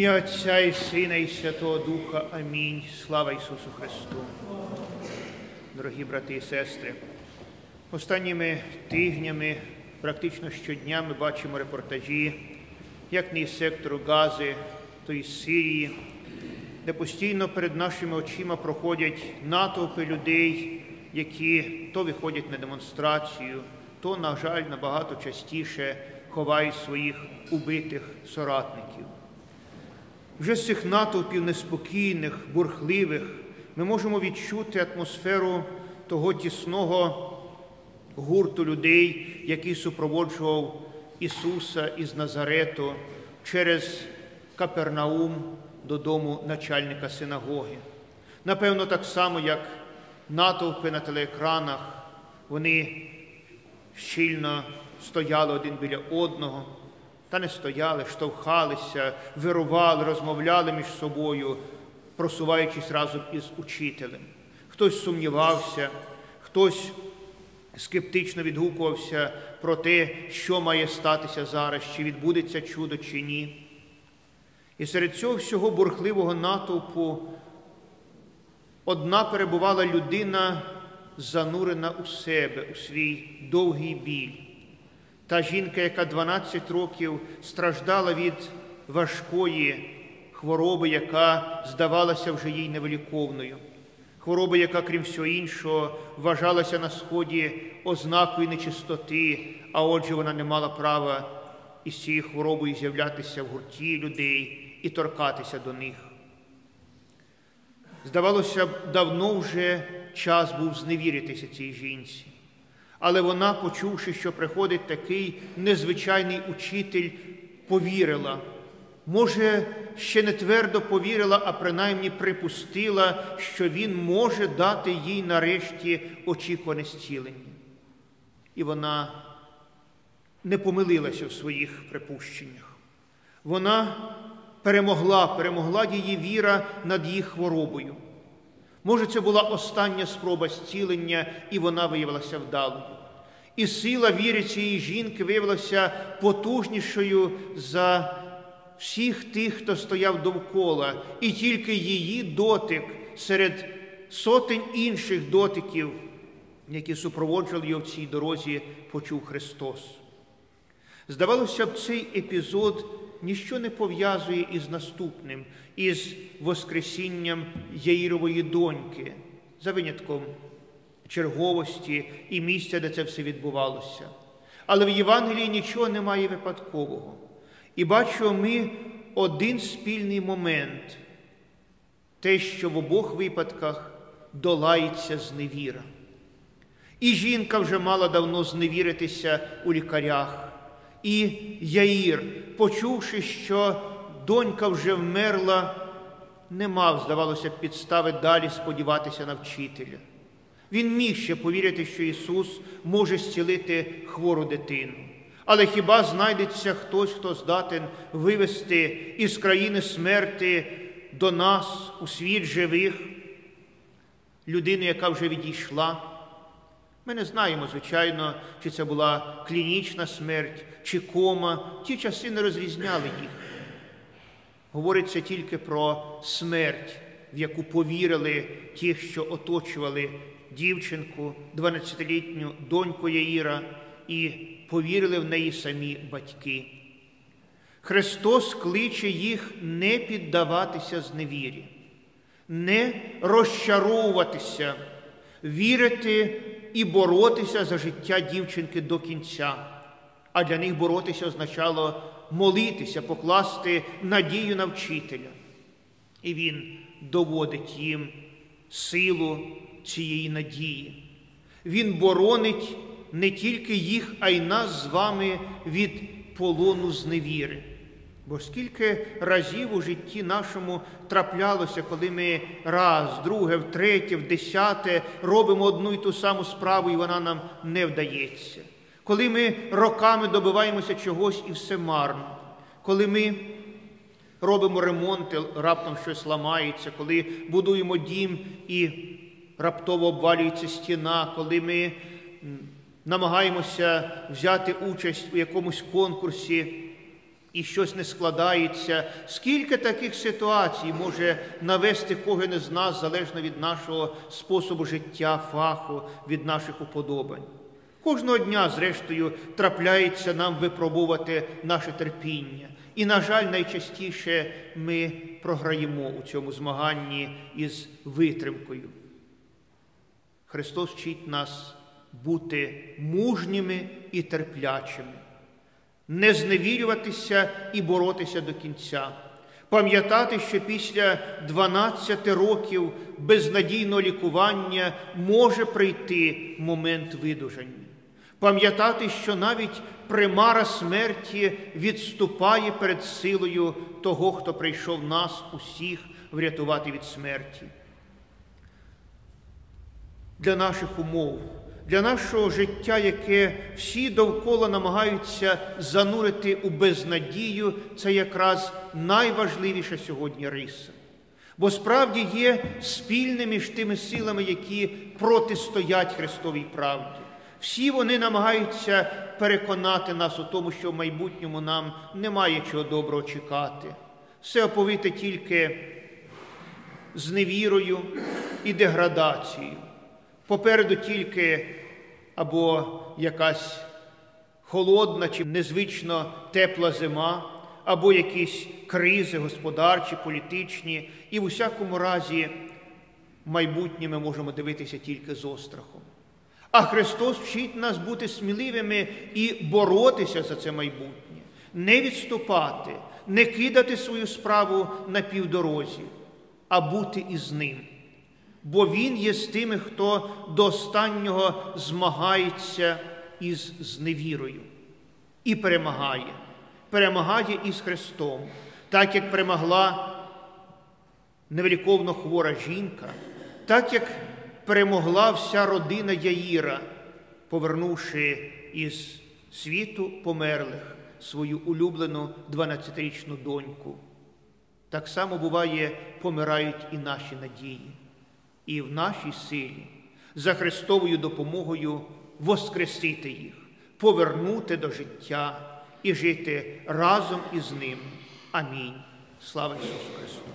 ім'я Отця і Сина, і Святого Духа. Амінь. Слава Ісусу Христу. Дорогі брати і сестри, останніми тижнями, практично щодня, ми бачимо репортажі, як не із сектору Гази, то із Сирії, де постійно перед нашими очима проходять натовпи людей, які то виходять на демонстрацію, то, на жаль, набагато частіше ховають своїх убитих соратників. Вже з цих натовпів неспокійних, бурхливих ми можемо відчути атмосферу того тісного гурту людей, який супроводжував Ісуса із Назарету через Капернаум додому начальника синагоги. Напевно, так само, як натовпи на телеекранах, вони щільно стояли один біля одного, та не стояли, штовхалися, вирували, розмовляли між собою, просуваючись разом із учителем. Хтось сумнівався, хтось скептично відгукувався про те, що має статися зараз, чи відбудеться чудо, чи ні. І серед цього всього бурхливого натовпу одна перебувала людина, занурена у себе, у свій довгий біль. Та жінка, яка 12 років страждала від важкої хвороби, яка здавалася вже їй невиліковною. Хвороба, яка, крім всього іншого, вважалася на сході ознакою нечистоти, а отже, вона не мала права із цією хворобою з'являтися в гурті людей і торкатися до них. Здавалося б, давно вже час був зневіритися цій жінці. Але вона, почувши, що приходить такий незвичайний учитель, повірила. Може, ще не твердо повірила, а принаймні припустила, що він може дати їй нарешті очікуване зцілення. І вона не помилилася в своїх припущеннях. Вона перемогла, перемогла її віра над її хворобою. Може, це була остання спроба зцілення, і вона виявилася вдалою. І сила віри цієї жінки виявилася потужнішою за всіх тих, хто стояв довкола, і тільки її дотик серед сотень інших дотиків, які супроводжували його в цій дорозі, почув Христос. Здавалося б, цей епізод ніщо не пов'язує із наступним, із Воскресінням Яїрової доньки, за винятком черговості і місця, де це все відбувалося. Але в Євангелії нічого немає випадкового. І бачимо ми один спільний момент, те, що в обох випадках долається зневіра. І жінка вже мала давно зневіритися у лікарях. І Яїр, почувши, що донька вже вмерла, не мав, здавалося, підстави далі сподіватися на вчителя. Він міг ще повірити, що Ісус може зцілити хвору дитину. Але хіба знайдеться хтось, хто здатен вивести із країни смерти до нас у світ живих людину, яка вже відійшла? Ми не знаємо, звичайно, чи це була клінічна смерть, чи кома. Ті часи не розрізняли їх. Говориться тільки про смерть, в яку повірили ті, що оточували дівчинку, 12-літню доньку Яїра, і повірили в неї самі батьки. Христос кличе їх не піддаватися зневірі, не розчаровуватися, вірити і боротися за життя дівчинки до кінця. А для них боротися означало молитися, покласти надію на вчителя. І він доводить їм силу цієї надії. Він боронить не тільки їх, а й нас з вами від полону зневіри. Бо скільки разів у житті нашому траплялося, коли ми раз, друге, втретє, в десяте робимо одну і ту саму справу, і вона нам не вдається. Коли ми роками добиваємося чогось і все марно, коли ми робимо ремонт, раптом щось ламається, коли будуємо дім і раптово обвалюється стіна, коли ми намагаємося взяти участь у якомусь конкурсі, і щось не складається, скільки таких ситуацій може навести кожен із нас залежно від нашого способу життя, фаху, від наших уподобань. Кожного дня, зрештою, трапляється нам випробувати наше терпіння. І, на жаль, найчастіше ми програємо у цьому змаганні із витримкою. Христос вчить нас бути мужніми і терплячими, не зневірюватися і боротися до кінця, пам'ятати, що після 12 років безнадійного лікування може прийти момент видужання. Пам'ятати, що навіть примара смерті відступає перед силою того, хто прийшов нас усіх врятувати від смерті. Для наших умов, для нашого життя, яке всі довкола намагаються занурити у безнадію, це якраз найважливіша сьогодні риса. Бо справді є спільними між тими силами, які протистоять Христовій правді. Всі вони намагаються переконати нас у тому, що в майбутньому нам немає чого доброго чекати. Все оповите тільки з невірою і деградацією. Попереду тільки або якась холодна чи незвично тепла зима, або якісь кризи господарчі, політичні, і в усякому разі майбутнє ми можемо дивитися тільки з острахом. А Христос вчить нас бути сміливими і боротися за це майбутнє, не відступати, не кидати свою справу на півдорозі, а бути із ним. Бо Він є з тими, хто до останнього змагається із зневірою і перемагає, перемагає із Христом, так як перемогла невеликовно хвора жінка, так як перемогла вся родина Яїра, повернувши із світу померлих свою улюблену 12-річну доньку. Так само буває, помирають і наші надії, і в нашій силі за Христовою допомогою воскресити їх, повернути до життя і жити разом із ними. Амінь. Слава Ісусу Христу!